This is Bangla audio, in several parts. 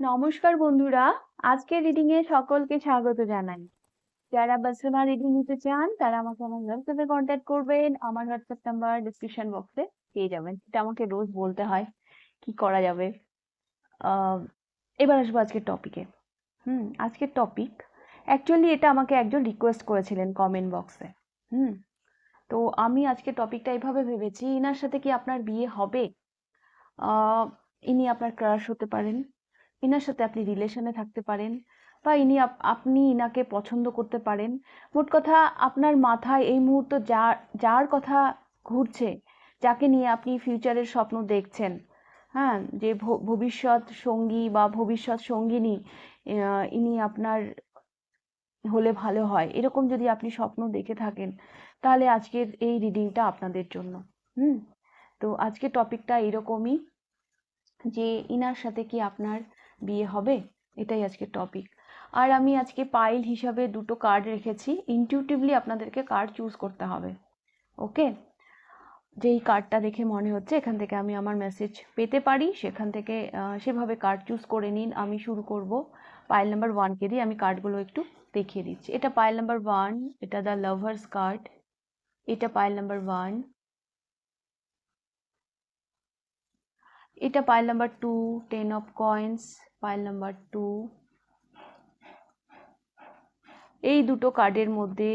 নমস্কার বন্ধুরা, আজকের রিডিং এ সকলকে স্বাগত জানাই। যারা পার্সোনাল রিডিং নিতে চান, তারা আমাকে আমার হোয়াটসঅ্যাপে কন্ট্যাক্ট করবেন, আমার হোয়াটসঅ্যাপ নাম্বার ডিসক্রিপশন বক্সে পেয়ে যাবেন। এটা আমাকে রোজ বলতে হয়, কি করা যাবে। এবার আসব আজকের টপিকে হুম, আজকের টপিক অ্যাকচুয়ালি এটা আমাকে একজন রিকোয়েস্ট করেছিলেন কমেন্ট বক্সে হুম, তো আমি আজকে টপিকটা এইভাবে ভেবেছি, ইনার সাথে কি আপনার বিয়ে হবে? ইনি আপনার ক্রাশ হতে পারেন। ইনার সাথে আপনি রিলেশনে থাকতে পারেন বা ইনি আপ- আপনি ইনাকে পছন্দ করতে পারেন। মোট কথা আপনার মাথায় এই মুহূর্তে যার যার কথা ঘুরছে, যাকে নিয়ে আপনি ফিউচারের স্বপ্ন দেখছেন হ্যাঁ যে ভবিষ্যৎ সঙ্গী বা ভবিষ্যৎ সঙ্গিনী ইনি আপনার হলে ভালো হয়। এরকম যদি আপনি স্বপ্ন দেখে থাকেন, তাহলে আজকের এই রিডিংটা আপনাদের জন্য। হুম? তো আজকের টপিকটা এরকমই যে, ইনার সাথে কি আপনার বিয়ে হবে? এটাই আজকে টপিক আর আমি আজকে পাইল হিসাবে দুটো কার্ড রেখেছি। ইনটিউটিভলি আপনাদেরকে কার্ড চুজ করতে হবে। ওকে যেই কার্ডটা দেখে মনে হচ্ছে, এখান থেকে আমি আমার মেসেজ পেতে পারি। সেখান থেকে সেভাবে কার্ড চুজ করে নিন। আমি শুরু করব। পাইল নাম্বার ওয়ানকে দিয়ে আমি কার্ডগুলো একটু দেখিয়ে দিচ্ছি। এটা পাইল নাম্বার ওয়ান এটা দ্য লাভার্স কার্ড এটা পাইল নাম্বার ওয়ান এটা pile number two ten of coins pile number two এই দুটো কার্ডের মধ্যে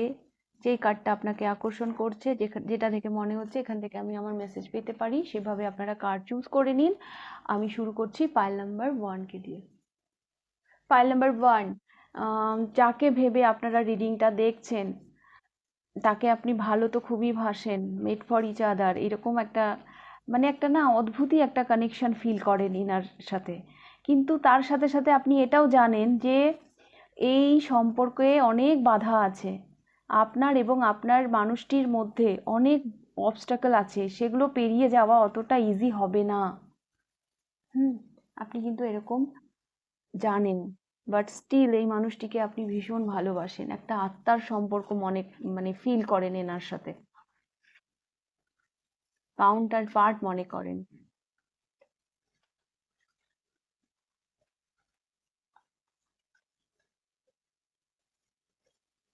যেই কার্ডটা আপনাকে আকর্ষণ করছে যেটা দেখে মনে হচ্ছে এখান থেকে আমি আমার মেসেজ পেতে পারি, সেভাবে আপনারা কার্ড চুজ করে নিন। আমি শুরু করছি পাইল নাম্বার ওয়ানকে দিয়ে। পাইল নাম্বার ওয়ান যাকে ভেবে আপনারা রিডিংটা দেখছেন, তাকে আপনি ভালো তো খুবই ভাসেন মেড ফর ইচ আদার এরকম একটা মানে একটা না অদ্ভুতই একটা কানেকশন ফিল করেন ইনার সাথে। কিন্তু তার সাথে সাথে আপনি এটাও জানেন যে এই সম্পর্কে অনেক বাধা আছে। আপনার এবং আপনার মানুষটির মধ্যে অনেক অবস্টাকল আছে, সেগুলো পেরিয়ে যাওয়া অতটা ইজি হবে না। হুম, আপনি কিন্তু এরকম জানেন। বাট স্টিল এই মানুষটিকে আপনি ভীষণ ভালোবাসেন। একটা আত্মার সম্পর্ক মনে মানে ফিল করেন এনার সাথে। কাউন্টার পার্ট মনে করেন।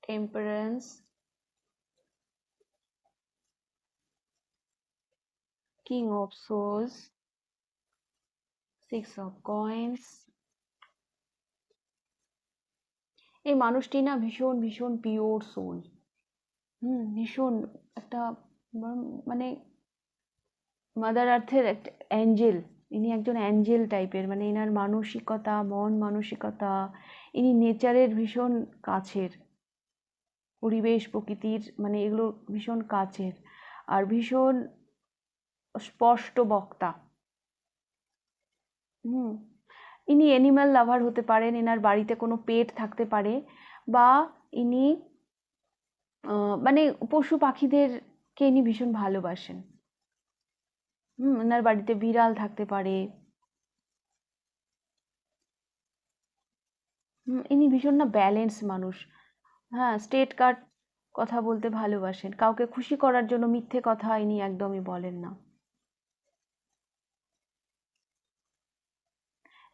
Temperance king of swords six of coins এই মানুষটি না ভীষণ ভীষণ পিওর সোল হুম, ভীষণ একটা মানে মাদার আর্থের একটা অ্যাঞ্জেল ইনি একজন অ্যাঞ্জেল টাইপের মানে এনার মানসিকতা, মন মানসিকতা, ইনি নেচারের ভীষণ কাছের। পরিবেশ, প্রকৃতির মানে এগুলো ভীষণ কাছের। আর ভীষণ স্পষ্ট বক্তা। হুম। ইনি অ্যানিম্যাল লাভার হতে পারেন, এনার বাড়িতে কোনো পেট থাকতে পারে বা ইনি মানে পশু পাখিদেরকে ইনি ভীষণ ভালোবাসেন। হুম, এনার বাড়িতে বিড়াল থাকতে পারে। হুম, ইনি ভীষণ না ব্যালেন্স মানুষ। হ্যাঁ স্টেট কার্ড কথা বলতে ভালোবাসেন। কাউকে খুশি করার জন্য মিথ্যে কথা ইনি একদমই বলেন না।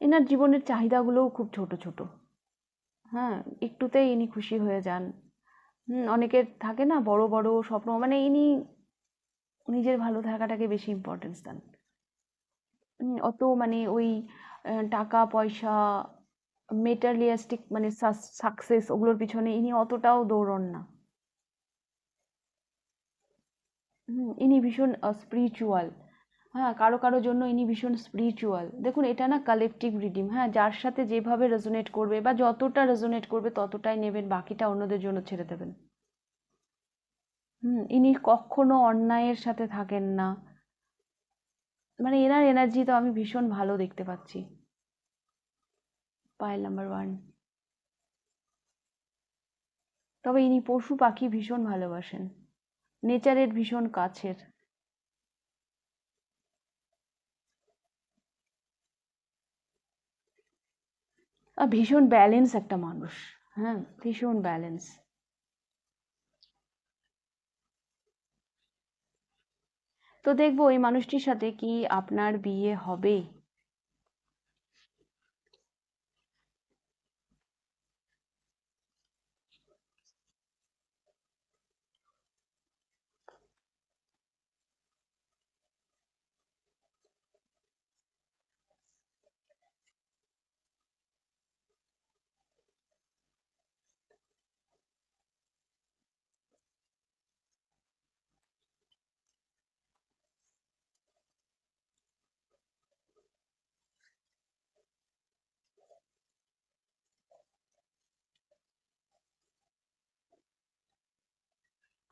এনার জীবনের চাহিদাগুলোও খুব ছোট ছোট। হ্যাঁ একটুতেই ইনি খুশি হয়ে যান। অনেকের থাকে না, বড় বড় স্বপ্ন মানে ইনি নিজের ভালো থাকাটাকে বেশি ইম্পর্টেন্স দেন। অত মানে ওই টাকা, পয়সা মেটারিয়ালিস্টিক মানে সাকসেস ওগুলোর পিছনে ইনি অতটাও দৌড়ন না। ইনি ভীষণ স্পিরিচুয়াল হ্যাঁ কারও কারও জন্য ইনি ভীষণ স্পিরিচুয়াল দেখুন, এটা না কালেকটিভ রিডিম হ্যাঁ যার সাথে যেভাবে রেজোনেট করবে বা যতটা রেজোনেট করবে ততটাই নেবেন, বাকিটা অন্যদের জন্য ছেড়ে দেবেন। হুম, ইনি কখনো অন্যায়ের সাথে থাকেন না। মানে এনার এনার্জি তো আমি ভীষণ ভালো দেখতে পাচ্ছি। পায়েল নাম্বার ওয়ান তবে ইনি পশু পাখি ভীষণ ভালোবাসেন। নেচারের ভীষণ কাছের। ভীষণ ব্যালেন্স একটা মানুষ। হ্যাঁ ভীষণ ব্যালেন্স তো দেখব এই মানুষটির সাথে কি আপনার বিয়ে হবে?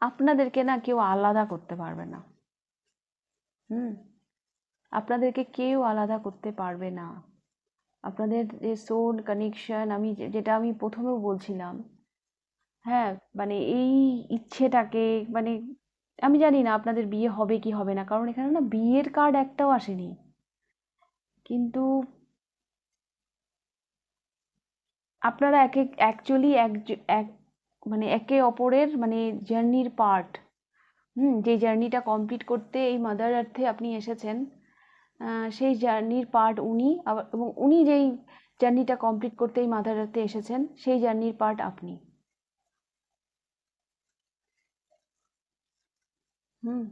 আপনাদেরকে না কেউ আলাদা করতে পারবে না। হুম? আপনাদেরকে কেউ আলাদা করতে পারবে না। আপনাদের যে সোল কানেকশন আমি যেটা আমি প্রথমেও বলছিলাম হ্যাঁ মানে এই ইচ্ছেটাকে মানে আমি জানি না আপনাদের বিয়ে হবে কি হবে না, কারণ এখানে না বিয়ের কার্ড একটাও আসেনি। কিন্তু আপনারা এক এক অ্যাকচুয়ালি এক এক মানে একে অপরের মানে জার্নির পার্ট হুম, যে জার্নিটা কমপ্লিট করতে এই মাদার আর্থে আপনি এসেছেন সেই জার্নির পার্ট উনি, আবার, এবং উনি যেই জার্নিটা কমপ্লিট করতে এই মাদার আর্থে এসেছেন, সেই জার্নির পার্ট আপনি। হুম,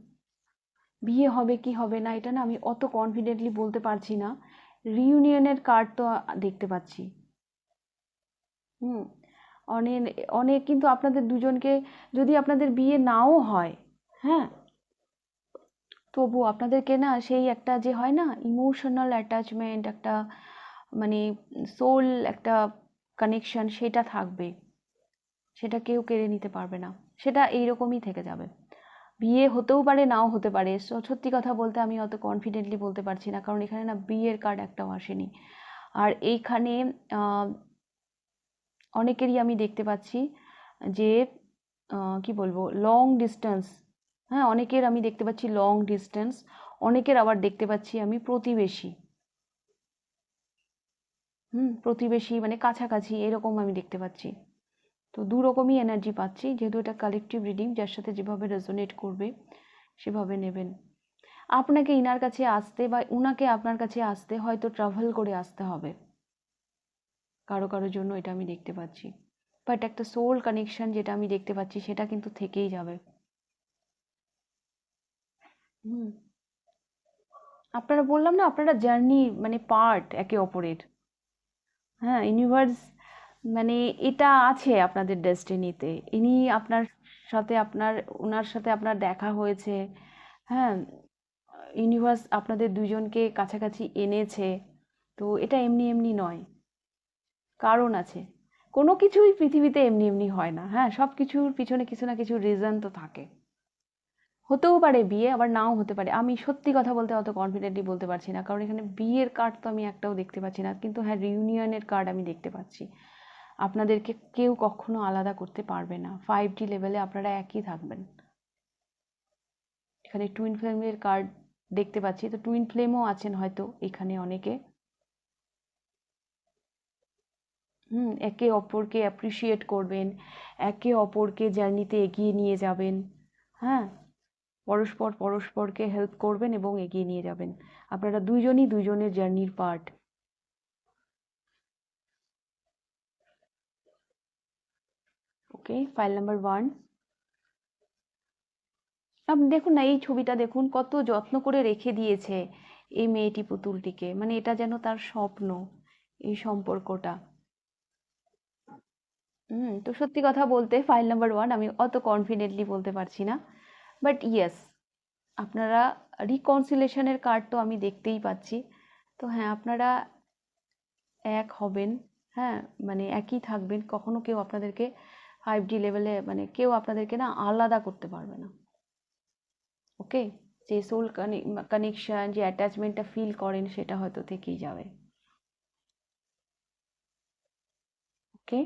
বিয়ে হবে কি হবে না, এটা না আমি অত কনফিডেন্টলি বলতে পারছি না। রিইউনিয়নের কার্ড তো দেখতে পাচ্ছি। হুম অনেক অনেক কিন্তু আপনাদের দুজনকে যদি আপনাদের বিয়ে নাও হয় হ্যাঁ? তবু আপনাদেরকে না সেই একটা যে হয় না ইমোশনাল অ্যাটাচমেন্ট একটা মানে সোল একটা কানেকশন সেটা থাকবে। সেটা কেউ কেড়ে নিতে পারবে না। সেটা এইরকমই থেকে যাবে। বিয়ে হতেও পারে, নাও হতে পারে। সত্যি কথা বলতে আমি অত কনফিডেন্টলি বলতে পারছি না। কারণ এখানে না বিয়ের কার্ড একটাও আসেনি। আর এইখানে অনেকেরই আমি দেখতে পাচ্ছি যে কি বলব লং ডিস্টেন্স হ্যাঁ অনেকের আমি দেখতে পাচ্ছি লং ডিস্টেন্স অনেকের আবার দেখতে পাচ্ছি আমি প্রতিবেশী। হুম, প্রতিবেশী মানে কাছাকাছি, এরকম আমি দেখতে পাচ্ছি। তো দু রকমই এনার্জি পাচ্ছি, যেহেতু এটা কালেকটিভ রিডিং যার সাথে যেভাবে রেজোনেট করবে, সেভাবে নেবেন। আপনাকে ইনার কাছে আসতে বা উনাকে আপনার কাছে আসতে হয়তো ট্রাভেল করে আসতে হবে। কারও কারোর জন্য এটা আমি দেখতে পাচ্ছি। বাট একটা সোল কানেকশন যেটা আমি দেখতে পাচ্ছি, সেটা কিন্তু থেকেই যাবে। হুম। আপনারা বললাম না, আপনারা জার্নি মানে পার্ট একে অপরের। হ্যাঁ ইউনিভার্স মানে এটা আছে আপনাদের ডেস্টিনিতে ইনি আপনার সাথে আপনার ওনার সাথে আপনার দেখা হয়েছে। হ্যাঁ ইউনিভার্স আপনাদের দুজনকে কাছাকাছি এনেছে। তো এটা এমনি এমনি নয়। কারণ আছে। কোনো কিছুই পৃথিবীতে এমনি এমনি হয় না হ্যাঁ? সব কিছুর পিছনে কিছু না কিছু রিজন তো থাকে। হতেও পারে বিয়ে, আবার নাও হতে পারে। আমি সত্যি কথা বলতে অত কনফিডেন্টলি বলতে পারছি না, কারণ এখানে বিয়ের কার্ড তো আমি একটাও দেখতে পাচ্ছি না। কিন্তু হ্যাঁ রিউনিয়নের কার্ড আমি দেখতে পাচ্ছি। আপনাদেরকে কেউ কখনো আলাদা করতে পারবে না। ফাইভ ডি লেভেলে আপনারা একই থাকবেন। এখানে টুইন ফ্লেমের কার্ড দেখতে পাচ্ছি। তো টুইন ফ্লেমও আছেন হয়তো এখানে অনেকে। হুম, একে অপরকে অ্যাপ্রিসিয়েট করবেন, একে অপরকে জার্নিতে এগিয়ে নিয়ে যাবেন। হ্যাঁ পরস্পর পরস্পরকে হেল্প করবেন এবং এগিয়ে নিয়ে যাবেন। আপনারা দুইজনই দুইজনের জার্নির part okay pile number one আপনি দেখুন না, এই ছবিটা দেখুন, কত যত্ন করে রেখে দিয়েছে এই মেয়েটি পুতুলটিকে। মানে এটা যেন তার স্বপ্ন, এই সম্পর্কটা। হুম, তো সত্যি কথা বলতে ফাইল নাম্বার ওয়ান আমি অত কনফিডেন্টলি বলতে পারছি না। বাট ইয়েস আপনারা রিকনসিলেশনের কার্ড তো আমি দেখতেই পাচ্ছি। তো হ্যাঁ আপনারা এক হবেন হ্যাঁ মানে একই থাকবেন। কখনো কেউ আপনাদেরকে ফাইভ ডি লেভেলে মানে কেউ আপনাদেরকে না আলাদা করতে পারবে না। ওকে যে সোল কানেকশন যে অ্যাটাচমেন্টটা ফিল করেন সেটা হয়তো থেকেই যাবে। ওকে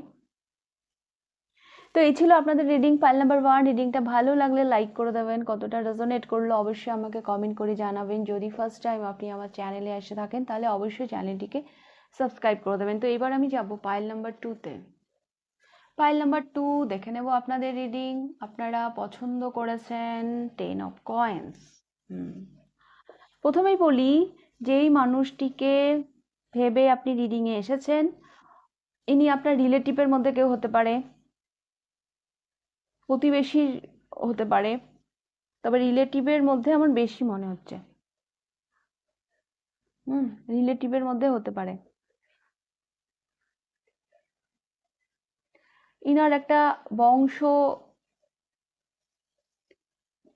তো এই ছিল আপনাদের রিডিং ফাইল নাম্বার ওয়ান রিডিংটা ভালো লাগলে লাইক করে দেবেন। কতটা রেজোনেট করল অবশ্যই আমাকে কমেন্ট করে জানাবেন। যদি ফার্স্ট টাইম আপনি আমার চ্যানেলে এসে থাকেন, তাহলে অবশ্যই চ্যানেলটিকে সাবস্ক্রাইব করে দেবেন। তো এবার আমি যাব পাইল নাম্বার টুতে পাইল নাম্বার টু দেখে নেব আপনাদের রিডিং আপনারা পছন্দ করেছেন টেন অফ কয়েন্স প্রথমেই বলি, যেই মানুষটিকে ভেবে আপনি রিডিংয়ে এসেছেন, ইনি আপনার রিলেটিভের মধ্যে কেউ হতে পারে। প্রতিবেশীর হতে পারে, তবে রিলেটিভের মধ্যে আমার বেশি মনে হচ্ছে। হুম রিলেটিভের মধ্যে হতে পারে। ইনার একটা বংশ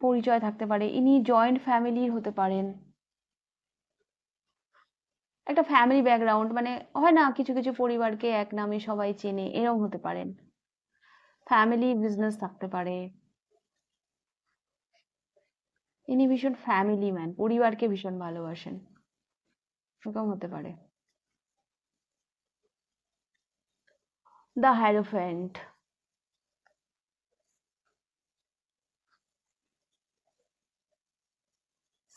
পরিচয় থাকতে পারে, ইনি জয়েন্ট ফ্যামিলির হতে পারেন। একটা ফ্যামিলি ব্যাকগ্রাউন্ড মানে হয় না, কিছু কিছু পরিবারকে এক নামে সবাই চেনে এরম হতে পারেন। ফ্যামিলি বিজনেস থাকতে পারে। ইনি ভীষণ ফ্যামিলি ম্যান পরিবারকে ভীষণ ভালোবাসেন। এরকম হতে পারে। The hierophant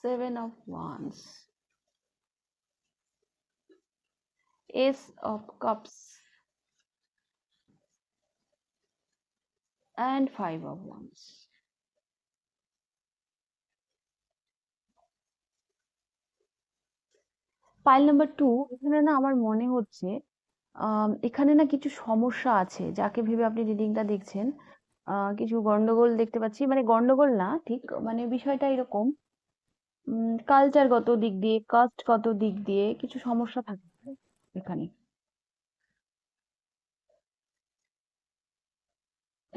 seven of wands. Ace of cups. And five of wands. Pile number two এখানে না আমার মনে হচ্ছে এখানে না কিছু সমস্যা আছে, যাকে ভেবে আপনি রিডিংটা দেখছেন। কিছু গন্ডগোল দেখতে পাচ্ছি মানে গন্ডগোল না, ঠিক মানে বিষয়টা এরকম। কালচারগত দিক দিয়ে কাস্টগত দিক দিয়ে কিছু সমস্যা থাকে এখানে।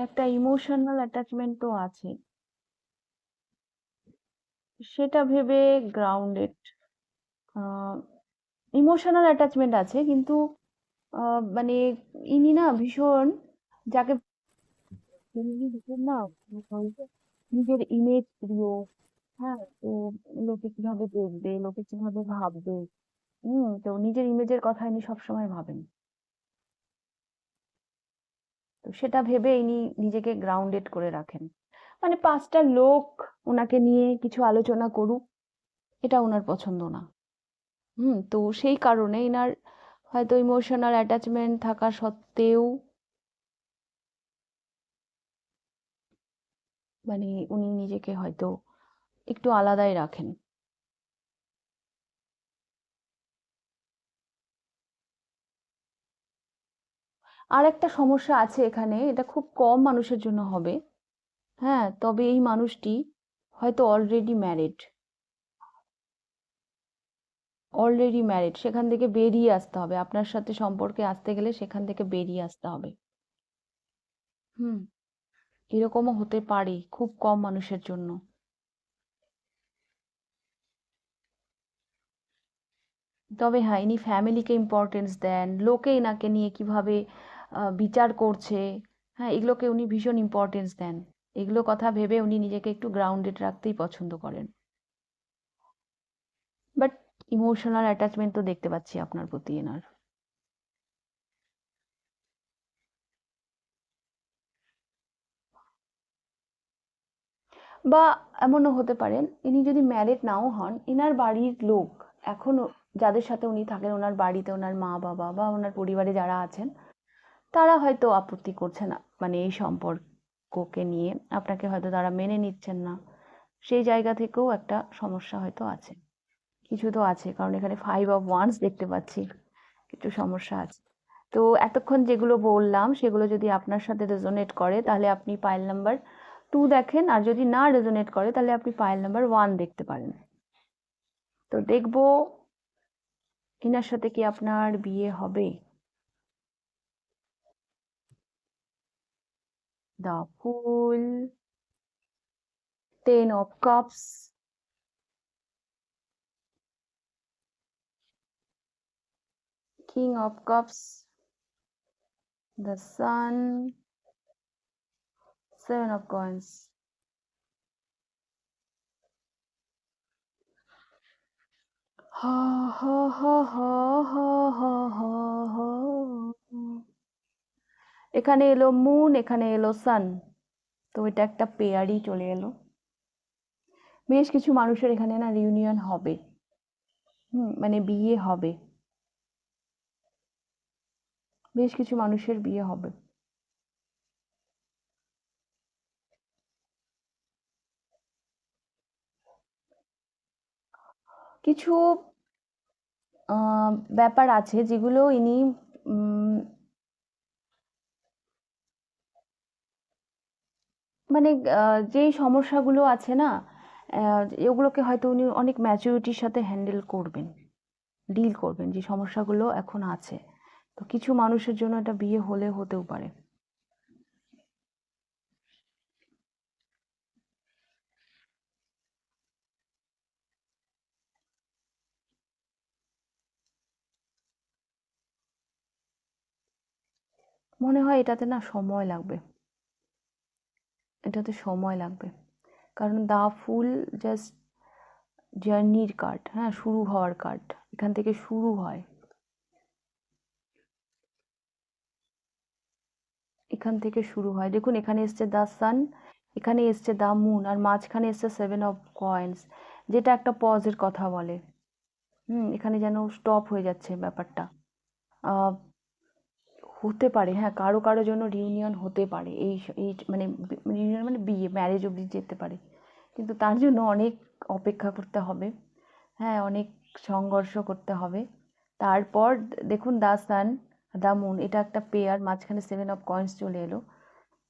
একটা ইমোশনাল অ্যাটাচমেন্ট তো আছে। সেটা ভেবে গ্রাউন্ডেড ইমোশনাল অ্যাটাচমেন্ট আছে কিন্তু মানে ইনি না ভীষণ যাকে না নিজের ইমেজ প্রিয় হ্যাঁ তো লোকে কীভাবে দেখবে, লোকে কীভাবে ভাববে, হম, তো নিজের ইমেজের কথা ইনি সবসময় ভাবেন। তো সেটা ভেবে ইনি নিজেকে গ্রাউন্ডেড করে রাখেন। মানে পাঁচটা লোক ওনাকে নিয়ে কিছু আলোচনা করুক, এটা ওনার পছন্দ না। হুম, তো সেই কারণে ইনার হয়তো ইমোশনাল অ্যাটাচমেন্ট থাকা সত্ত্বেও মানে উনি নিজেকে হয়তো একটু আলাদাই রাখেন। আর একটা সমস্যা আছে এখানে, এটা খুব কম মানুষের জন্য হবে। হ্যাঁ তবে এই মানুষটি হয়তো অলরেডি ম্যারিড অলরেডি ম্যারিড সেখান থেকে বেরিয়ে আসতে হবে। আপনার সাথে সম্পর্কে আসতে গেলে সেখান থেকে বেরিয়ে আসতে হবে। হুম, এরকমও হতে পারে খুব কম মানুষের জন্য। তবে হ্যাঁ ইনি ফ্যামিলিকে ইম্পর্টেন্স দেন, লোকে এনাকে নিয়ে কীভাবে বিচার করছে। হ্যাঁ এগুলোকে উনি ভীষণ ইম্পর্টেন্স দেন। এগুলো কথা ভেবে উনি নিজেকে একটু গ্রাউন্ডেড রাখতেই পছন্দ করেন। বাট ইমোশনাল অ্যাটাচমেন্ট তো দেখতে পাচ্ছি আপনার প্রতি এনার। বা এমনও হতে পারেন ইনি যদি ম্যারিড নাও হন ইনার বাড়ির লোক এখনও যাদের সাথে উনি থাকেন, ওনার বাড়িতে ওনার মা বাবা বা ওনার পরিবারে যারা আছেন তারা হয়তো আপত্তি করছে না। মানে এই সম্পর্ককে নিয়ে। আপনাকে হয়তো তারা মেনে নিচ্ছেন না। সেই জায়গা থেকেও একটা সমস্যা হয়তো আছে। কিছু তো আছে। কারণ এখানে ফাইভ অফ ওয়ান্স দেখতে পাচ্ছি। কিছু সমস্যা আছে। তো এতক্ষণ যেগুলো বললাম, সেগুলো যদি আপনার সাথে রেজোনেট করে, তাহলে আপনি পাইল নাম্বার টু দেখেন। আর যদি না রেজোনেট করে, তাহলে আপনি পাইল নাম্বার ওয়ান দেখতে পারেন। তো দেখব এনার সাথে কি আপনার বিয়ে হবে? The Fool, Ten of Cups, King of Cups, the Sun, Seven of Coins. Ha ha ha ha ha ha ha. এখানে এলো মুন এখানে এলো সান তো এটা একটা পেয়ারই চলে এলো। বেশ কিছু মানুষের এখানে না রিউনিয়ন হবে। হুম মানে বিয়ে হবে। বেশ কিছু মানুষের বিয়ে হবে। কিছু ব্যাপার আছে যেগুলো ইনি মানে যেই সমস্যাগুলো আছে না আহ, এগুলোকে হয়তো উনি অনেক ম্যাচুরিটির সাথে হ্যান্ডেল করবেন ডিল করবেন যে সমস্যাগুলো এখন আছে। তো কিছু মানুষের জন্য এটা বিয়ে হলে হতেও পারে। মনে হয় এটাতে না সময় লাগবে। এটাতে সময় লাগবে। কারণ দা ফুল জাস্ট জার্নির কার্ড হ্যাঁ শুরু হওয়ার কার্ড এখান থেকে শুরু হয়। এখান থেকে শুরু হয়। দেখুন, এখানে এসছে দ্য সান এখানে এসছে দ্য মুন আর মাঝখানে এসছে সেভেন অফ কয়েন্স যেটা একটা পজের কথা বলে। হুম, এখানে যেন স্টপ হয়ে যাচ্ছে ব্যাপারটা। হতে পারে হ্যাঁ কারও কারও জন্য রিউনিয়ন হতে পারে, এই এই মানে রিউনিয়ন মানে বিয়ে ম্যারেজ অবধি যেতে পারে। কিন্তু তার জন্য অনেক অপেক্ষা করতে হবে হ্যাঁ অনেক সংঘর্ষ করতে হবে। তারপর দেখুন দা সান, দা মুন, এটা একটা পেয়ার মাঝখানে সেভেন অফ কয়েন্স চলে এলো।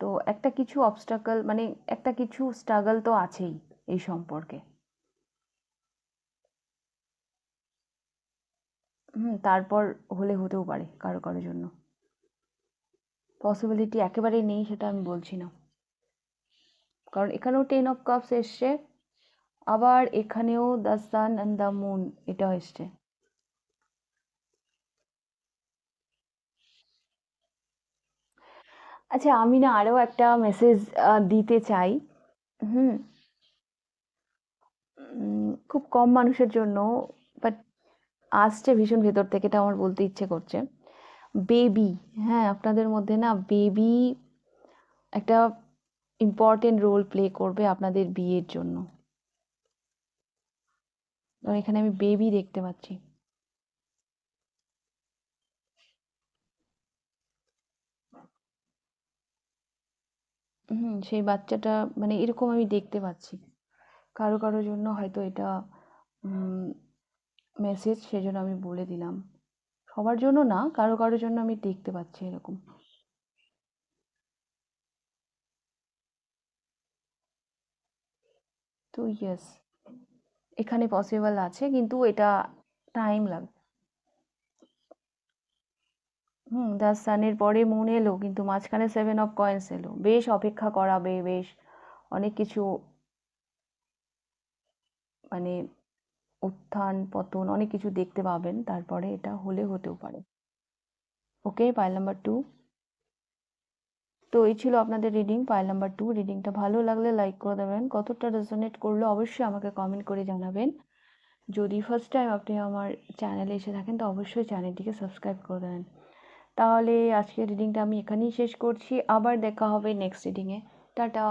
তো একটা কিছু অবস্টাকল মানে একটা কিছু স্ট্রাগল তো আছেই এই সম্পর্কে। হুম, তারপর হলে হতেও পারে কারও কারোর জন্য। পসিবিলিটি একেবারেই নেই, সেটা আমি বলছি না। কারণ এখানেও টেন অফ কাপস এসছে, আবার এখানেও the sun and the moon এটাও এসছে। আচ্ছা আমি না আরও একটা মেসেজ দিতে চাই। হুম। খুব কম মানুষের জন্য বাট আসছে ভীষণ ভেতর থেকে, এটা আমার বলতে ইচ্ছে করছে। বেবি হ্যাঁ আপনাদের মধ্যে না বেবি একটা ইম্পর্টেন্ট রোল প্লে করবে আপনাদের বিয়ের জন্য। এখানে আমি বেবি দেখতে পাচ্ছি। হুম, সেই বাচ্চাটা মানে এরকম আমি দেখতে পাচ্ছি। কারও কারও জন্য হয়তো এটা মেসেজ সেজন্য আমি বলে দিলাম। সবার জন্য না, কারও কারোর জন্য আমি দেখতে পাচ্ছি এরকম। তো ইয়েস এখানে পসিবল আছে, কিন্তু এটা টাইম লাগবে হুম দ্য সানের পরে মুন এলো, কিন্তু মাঝখানে সেভেন অফ কয়েন্স এলো। বেশ অপেক্ষা করাবে, বেশ অনেক কিছু মানে উত্থান, পতন, অনেক কিছু দেখতে পাবেন। তারপরে এটা হলে হতেও পারে। ওকে পাইল নাম্বার টু তো এই ছিল আপনাদের রিডিং পাইল নাম্বার টু রিডিংটা ভালো লাগলে লাইক করে দেবেন। কতটা রেজোনেট করল অবশ্যই আমাকে কমেন্ট করে জানাবেন। যদি ফার্স্ট টাইম আপনি আমার চ্যানেলে এসে থাকেন, তো অবশ্যই চ্যানেলটিকে সাবস্ক্রাইব করে দেবেন। তাহলে আজকের রিডিংটা আমি এখানেই শেষ করছি। আবার দেখা হবে নেক্সট রিডিংয়ে টাটা!